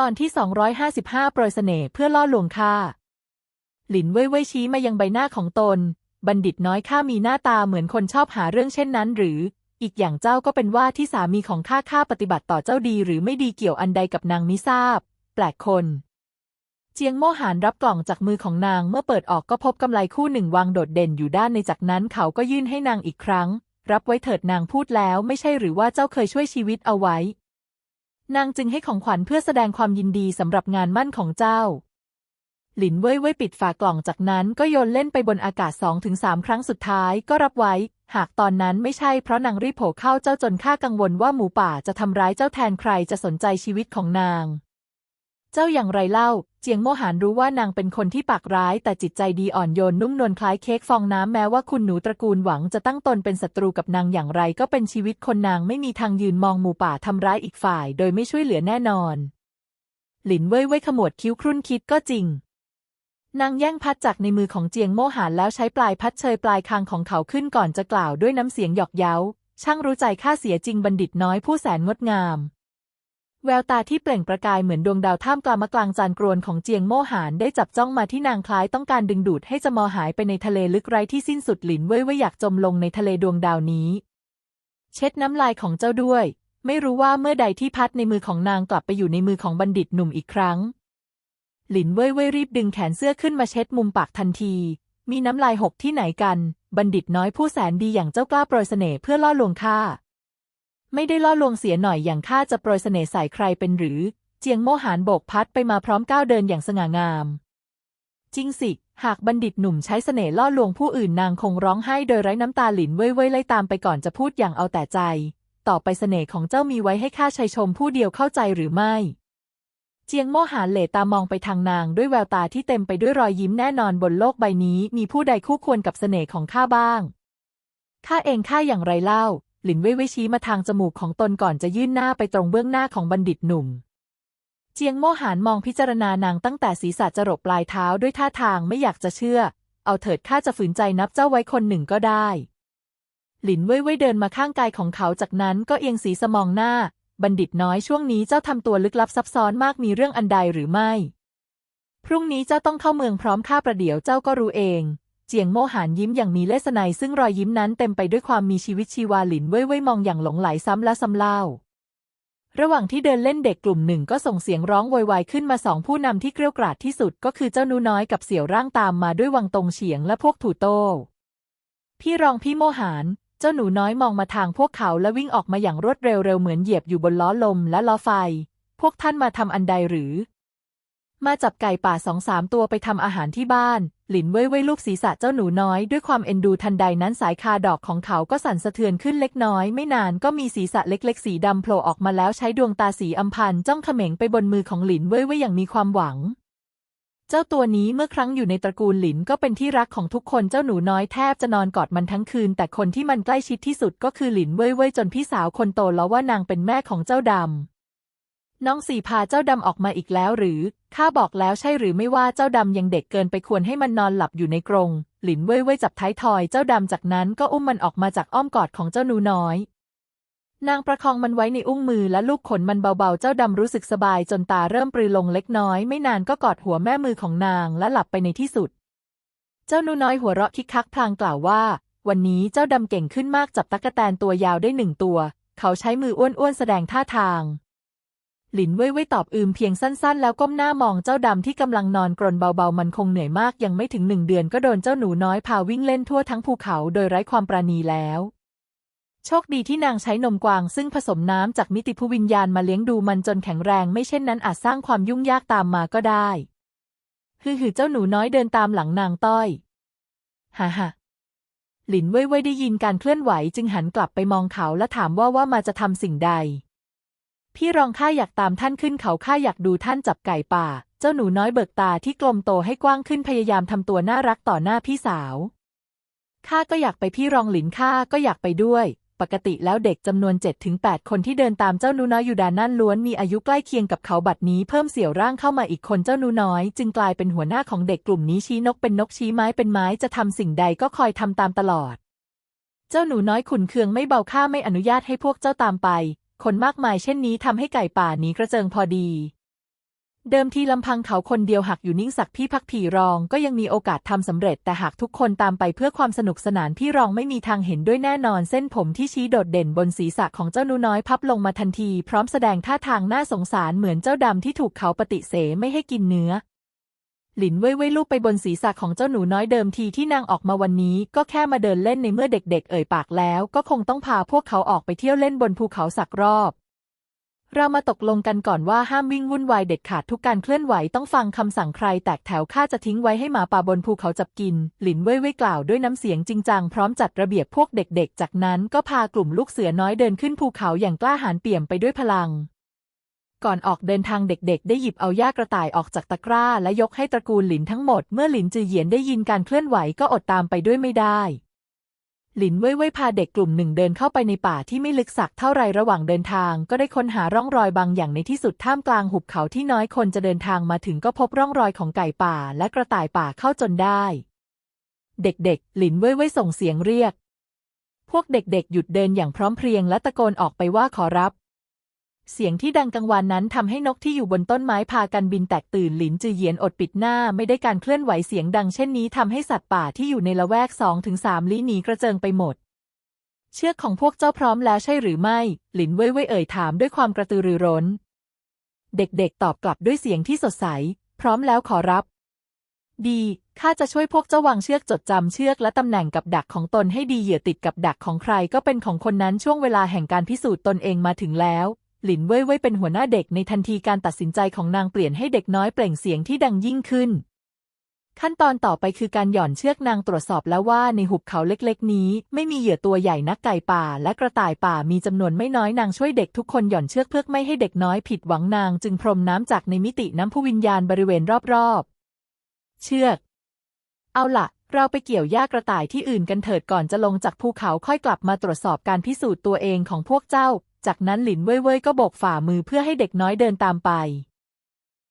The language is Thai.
ตอนที่ 255 โปรยเสน่ห์เพื่อล่อลวงข้า หลินเว่ยเว่ยชี้มายังใบหน้าของตน บัณฑิตน้อยข้ามีหน้าตาเหมือนคนชอบหาเรื่องเช่นนั้น หรือ อีกอย่างเจ้าก็เป็นว่าที่สามีของข้าข้าปฏิบัติต่อเจ้าดีหรือไม่ดีเกี่ยวอันใดกับนางมิทราบ แปลกคน เจียงโมหานรับกล่องจากมือของนางเมื่อเปิดออกก็พบกำไลคู่หนึ่งวางโดดเด่นอยู่ด้านในจากนั้นเขาก็ยื่นให้นางอีกครั้ง รับไว้เถิดนางพูดแล้วไม่ใช่หรือว่าเจ้าเคยช่วยชีวิตเอาไว้ นางจึงให้ของขวัญเพื่อแสดงความยินดีสำหรับงานมั่นของเจ้า หลินเว่ยเว่ยปิดฝากล่องจากนั้นก็โยนเล่นไปบนอากาศสองถึงสามครั้งสุดท้ายก็รับไว้ หากตอนนั้นไม่ใช่เพราะนางรีบโผล่เข้าเจ้าจนข้ากังวลว่าหมูป่าจะทำร้ายเจ้าแทนใครจะสนใจชีวิตของนาง เจ้าอย่างไรเล่า เจียงโมหานรู้ว่านางเป็นคนที่ปากร้าย แต่จิตใจดีอ่อนโยนนุ่มนวลคล้ายเค้กฟองน้ำแม้ว่าคุณหนูตระกูลหวังจะตั้งตนเป็นศัตรูกับนางอย่างไร ก็เป็นชีวิตคนนางไม่มีทางยืนมองหมู่ป่าทำร้ายอีกฝ่าย โดยไม่ช่วยเหลือแน่นอน หลินเว่ยเว่ยขมวดคิ้วครุ่นคิดก็จริง นางแย่งพัดจากในมือของเจียงโมหานแล้วใช้ปลายพัดเชยปลายคางของเขาขึ้นก่อนจะกล่าวด้วยน้ำเสียงหยอกเย้า ช่างรู้ใจข้าเสียจริงบัณฑิตน้อยผู้แสนงดงาม แววตาที่เปล่งประกายเหมือนดวงดาวท่ามกลางมะกลางจานกรวนของเจียงโมหานได้จับจ้องมาที่นางคล้ายต้องการดึงดูดให้จะมอหายไปในทะเลลึกไร้ที่สิ้นสุดหลินเว่ยเว่ยอยากจมลงในทะเลดวงดาวนี้ เช็ดน้ำลายของเจ้าด้วย ไม่รู้ว่าเมื่อใดที่พัดในมือของนางกลับไปอยู่ในมือของบัณฑิตหนุ่มอีกครั้ง หลินเว่ยเว่ยรีบดึงแขนเสื้อขึ้นมาเช็ดมุมปากทันที มีน้ำลายหกที่ไหนกัน บัณฑิตน้อยผู้แสนดีอย่างเจ้ากล้าโปรยเสน่ห์เพื่อล่อลวงข้า ไม่ได้ล่อลวงเสียหน่อยอย่างข้าจะโปรยเสน่ห์ใส่ใครเป็นหรือ เจียงโมหานโบกพัดไปมาพร้อมก้าวเดินอย่างสง่างาม จริงสิ หากบัณฑิตหนุ่มใช้เสน่ห์ล่อลวงผู้อื่นนางคงร้องไห้โดยไร้น้ำตาหลินเว่ยเว่ยไล่ตามไปก่อนจะพูดอย่างเอาแต่ใจ ต่อไปเสน่ห์ของเจ้ามีไว้ให้ข้าชัยชมผู้เดียวเข้าใจหรือไม่ เจียงโมหานเหลตามองไปทางนางด้วยแววตาที่เต็มไปด้วยรอยยิ้มแน่นอนบนโลกใบนี้ มีผู้ใดคู่ควรกับเสน่ห์ของข้าบ้างข้าเองข้าอย่างไรเล่า หลินเว่ยเว่ยชี้มาทางจมูกของตนก่อนจะยื่นหน้าไปตรงเบื้องหน้าของบัณฑิตหนุ่ม เจียงโมหานมองพิจารณานางตั้งแต่ศีรษะจรดปลายเท้าด้วยท่าทางไม่อยากจะเชื่อ เอาเถิดข้าจะฝืนใจนับเจ้าไว้คนหนึ่งก็ได้ หลินเว่ยเว่ยเดินมาข้างกายของเขาจากนั้นก็เอียงศีรษะมองหน้า บัณฑิตน้อยช่วงนี้เจ้าทำตัวลึกลับซับซ้อนมากมีเรื่องอันใดหรือไม่ พรุ่งนี้เจ้าต้องเข้าเมืองพร้อมข้าประเดี๋ยวเจ้าก็รู้เอง จียงโมหานยิ้มอย่างมีเลสไนซึ่งรอยยิ้มนั้นเต็มไปด้วยความมีชีวิตชีวาหลินเว่ยเว่ยมองอย่างหลงไหลซ้ำและซ้ำเล่า ระหว่างที่เดินเล่นเด็กกลุ่มหนึ่งก็ส่งเสียงร้องโวยวายขึ้นมาสองผู้นำที่เกรี้ยวกราดที่สุดก็คือเจ้านูน้อยกับเสี่ยวร่างตามมาด้วยวังตรงเฉียงและพวกถูโต้พี่รองพี่โมหานเจ้าหนูน้อยมองมาทางพวกเขาและวิ่งออกมาอย่างรวดเร็วเร็วเหมือนเหยียบอยู่บนล้อลมและล้อไฟ พวกท่านมาทำอันใดหรือ มาจับไก่ป่าสองสามตัวไปทำอาหารที่บ้าน หลินเว่ยเว่ยลูบศีรษะเจ้าหนูน้อยด้วยความเอ็นดูทันใดนั้นสายคาดอกของเขาก็สั่นสะเทือนขึ้นเล็กน้อย ไม่นานก็มีศีรษะเล็กๆ สีดำโผล่ออกมาแล้วใช้ดวงตาสีอำพันจ้องเขม็งไปบนมือของหลินเว่ยเว่ยอย่างมีความหวัง เจ้าตัวนี้เมื่อครั้งอยู่ในตระกูลหลินก็เป็นที่รักของทุกคนเจ้าหนูน้อยแทบจะนอนกอดมันทั้งคืน แต่คนที่มันใกล้ชิดที่สุดก็คือหลินเว่ยเว่ยจนพี่สาวคนโตล้อว่านางเป็นแม่ของเจ้าดำ น้องสี่พาเจ้าดำออกมาอีกแล้วหรือ ข้าบอกแล้วใช่หรือไม่ว่าเจ้าดำยังเด็กเกินไปควรให้มันนอนหลับอยู่ในกรง หลินเว่ยเว่ยจับท้ายทอยเจ้าดำจากนั้นก็อุ้มมันออกมาจากอ้อมกอดของเจ้าหนูน้อย นางประคองมันไว้ในอุ้งมือและลูกขนมันเบาๆ เจ้าดำรู้สึกสบายจนตาเริ่มปรือลงเล็กน้อย ไม่นานก็กอดหัวแม่มือของนางและหลับไปในที่สุด เจ้าหนูน้อยหัวเราะคิกคักพลางกล่าวว่า วันนี้เจ้าดำเก่งขึ้นมากจับตั๊กแตนตัวยาวได้หนึ่งตัว เขาใช้มืออ้วนๆแสดงท่าทาง หลินเว่ยเว่ยตอบอืมเพียงสั้นๆ แล้วก้มหน้ามองเจ้าดำที่กำลังนอนกรนเบาๆ มันคงเหนื่อยมากยังไม่ถึงหนึ่งเดือนก็โดนเจ้าหนูน้อยพาวิ่งเล่นทั่วทั้งภูเขาโดยไร้ความปราณีแล้ว โชคดีที่นางใช้นมกวางซึ่งผสมน้ำจากมิติภูวิญญาณมาเลี้ยงดูมันจนแข็งแรง ไม่เช่นนั้นอาจสร้างความยุ่งยากตามมาก็ได้ฮือหือเจ้าหนูน้อยเดินตามหลังนางต้อยฮ่าฮ่าหลินเว่ยเว่ยได้ยินการเคลื่อนไหวจึงหันกลับไปมองเขาและถามว่าว่ามาจะทำสิ่งใด พี่รองข้าอยากตามท่านขึ้นเขาข้าอยากดูท่านจับไก่ป่า เจ้าหนูน้อยเบิกตาที่กลมโตให้กว้างขึ้นพยายามทำตัวน่ารักต่อหน้าพี่สาวข้าก็อยากไปพี่รองหลินข้าก็อยากไปด้วย ปกติแล้วเด็กจำนวน7ถึง8คนที่เดินตามเจ้าหนูน้อยอยู่ด้านนั่นล้วนมีอายุใกล้เคียงกับเขาบัดนี้เพิ่มเสี่ยวร่างเข้ามาอีกคนเจ้าหนูน้อย จึงกลายเป็นหัวหน้าของเด็กกลุ่มนี้ชี้นกเป็นนกชี้ไม้เป็นไม้จะทำสิ่งใดก็คอยทำตามตลอด เจ้าหนูน้อยขุนเคืองไม่เบาข้าไม่อนุญาตให้พวกเจ้าตามไป คนมากมายเช่นนี้ทำให้ไก่ป่าหนีกระเจิงพอดี เดิมทีลำพังเขาคนเดียวหักอยู่นิ่งสักพี่พักผีรองก็ยังมีโอกาสทำสำเร็จ แต่หากทุกคนตามไปเพื่อความสนุกสนานพี่รองไม่มีทางเห็นด้วยแน่นอนเส้นผมที่ชี้โดดเด่นบนศีรษะของเจ้าหนูน้อยพับลงมาทันที พร้อมแสดงท่าทางน่าสงสารเหมือนเจ้าดำที่ถูกเขาปฏิเสธไม่ให้กินเนื้อ หลินเว่ยเว่ยลูบไปบนศีรษะของเจ้าหนูน้อยเดิมทีที่นางออกมาวันนี้ ก็แค่มาเดินเล่นในเมื่อเด็กๆ เอ่ยปากแล้ว ก็คงต้องพาพวกเขาออกไปเที่ยวเล่นบนภูเขาสักรอบ เรามาตกลงกันก่อนว่าห้ามวิ่งวุ่นวายเด็ดขาดทุกการเคลื่อนไหวต้องฟังคำสั่งใคร แตกแถวข้าจะทิ้งไว้ให้หมาป่าบนภูเขาจับกิน หลินเว่ยเว่ยกล่าวด้วยน้ำเสียงจริงจังพร้อมจัดระเบียบพวกเด็กๆ จากนั้นก็พากลุ่มลูกเสือน้อยเดินขึ้นภูเขาอย่างกล้าหาญเปี่ยมไปด้วยพลัง ก่อนออกเดินทางเด็กๆ ได้หยิบเอาหญ้ากระต่ายออกจากตะกร้า และยกให้ตระกูลหลินทั้งหมด เมื่อหลินจือเหยียนได้ยินการเคลื่อนไหวก็อดตามไปด้วยไม่ได้ หลินเว่ยเว่ยพาเด็กกลุ่มหนึ่งเดินเข้าไปในป่าที่ไม่ลึกสักเท่าไรระหว่างเดินทาง ก็ได้ค้นหาร่องรอยบางอย่างในที่สุดท่ามกลางหุบเขาที่น้อยคนจะเดินทางมาถึงก็พบร่องรอยของไก่ป่า และกระต่ายป่าเข้าจนได้ เด็กๆ หลินเว่ยเว่ยส่งเสียงเรียกพวกเด็กๆ หยุดเดินอย่างพร้อมเพรียงและตะโกนออกไปว่าขอรับ เสียงที่ดังกังวานนั้นทำให้นกที่อยู่บนต้นไม้พากันบินแตกตื่นหลินจือเหยียนอดปิดหน้าไม่ได้การเคลื่อนไหวเสียงดังเช่นนี้ทำให้สัตว์ป่าที่อยู่ในละแวกสองถึงสามลี้หนีกระเจิงไปหมด เชือกของพวกเจ้าพร้อมแล้วใช่หรือไม่ หลินเว่ยเว่ยเอ่ยถามด้วยความกระตือรือร้น เด็กๆตอบกลับด้วยเสียงที่สดใส พร้อมแล้วขอรับ ดีข้าจะช่วยพวกเจ้าวางเชือกจดจำเชือกและตำแหน่งกับดักของตนให้ดีเหยื่อติดกับดักของใครก็เป็นของคนนั้นช่วงเวลาแห่งการพิสูจน์ตนเองมาถึงแล้ว หลินเว่ยเว่ยเป็นหัวหน้าเด็กในทันทีการตัดสินใจของนางเปลี่ยนให้เด็กน้อยเปล่งเสียงที่ดังยิ่งขึ้น ขั้นตอนต่อไปคือการหย่อนเชือกนางตรวจสอบแล้วว่าในหุบเขาเล็กๆ นี้ ไม่มีเหยื่อตัวใหญ่นักไก่ป่า และกระต่ายป่ามีจำนวนไม่น้อยนางช่วยเด็กทุกคนหย่อนเชือกเพื่อไม่ให้เด็กน้อยผิดหวังนางจึงพรมน้ำจากในมิติน้ำพุวิญญาณบริเวณรอบๆ เชือก เอาล่ะเราไปเกี่ยวหญ้ากระต่ายที่อื่นกันเถิดก่อนจะลงจากภูเขาค่อยกลับมาตรวจสอบการพิสูจน์ตัวเองของพวกเจ้า จากนั้นหลินเว่ยเว่ยก็โบกฝ่ามือเพื่อให้เด็กน้อยเดินตามไป